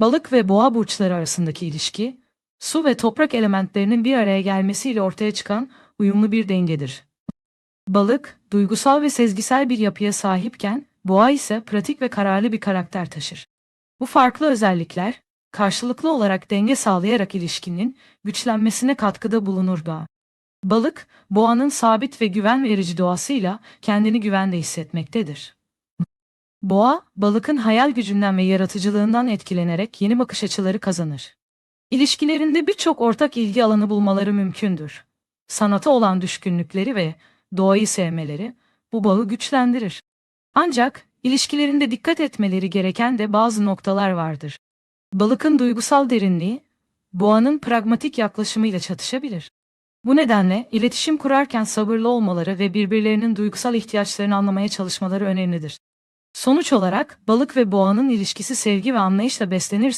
Balık ve boğa burçları arasındaki ilişki, su ve toprak elementlerinin bir araya gelmesiyle ortaya çıkan uyumlu bir dengedir. Balık, duygusal ve sezgisel bir yapıya sahipken, boğa ise pratik ve kararlı bir karakter taşır. Bu farklı özellikler, karşılıklı olarak denge sağlayarak ilişkinin güçlenmesine katkıda bulunur da. Balık, boğanın sabit ve güven verici doğasıyla kendini güvende hissetmektedir. Boğa, balıkın hayal gücünden ve yaratıcılığından etkilenerek yeni bakış açıları kazanır. İlişkilerinde birçok ortak ilgi alanı bulmaları mümkündür. Sanata olan düşkünlükleri ve doğayı sevmeleri bu bağı güçlendirir. Ancak ilişkilerinde dikkat etmeleri gereken de bazı noktalar vardır. Balıkın duygusal derinliği, boğanın pragmatik yaklaşımıyla çatışabilir. Bu nedenle iletişim kurarken sabırlı olmaları ve birbirlerinin duygusal ihtiyaçlarını anlamaya çalışmaları önemlidir. Sonuç olarak balık ve boğanın ilişkisi sevgi ve anlayışla beslenirse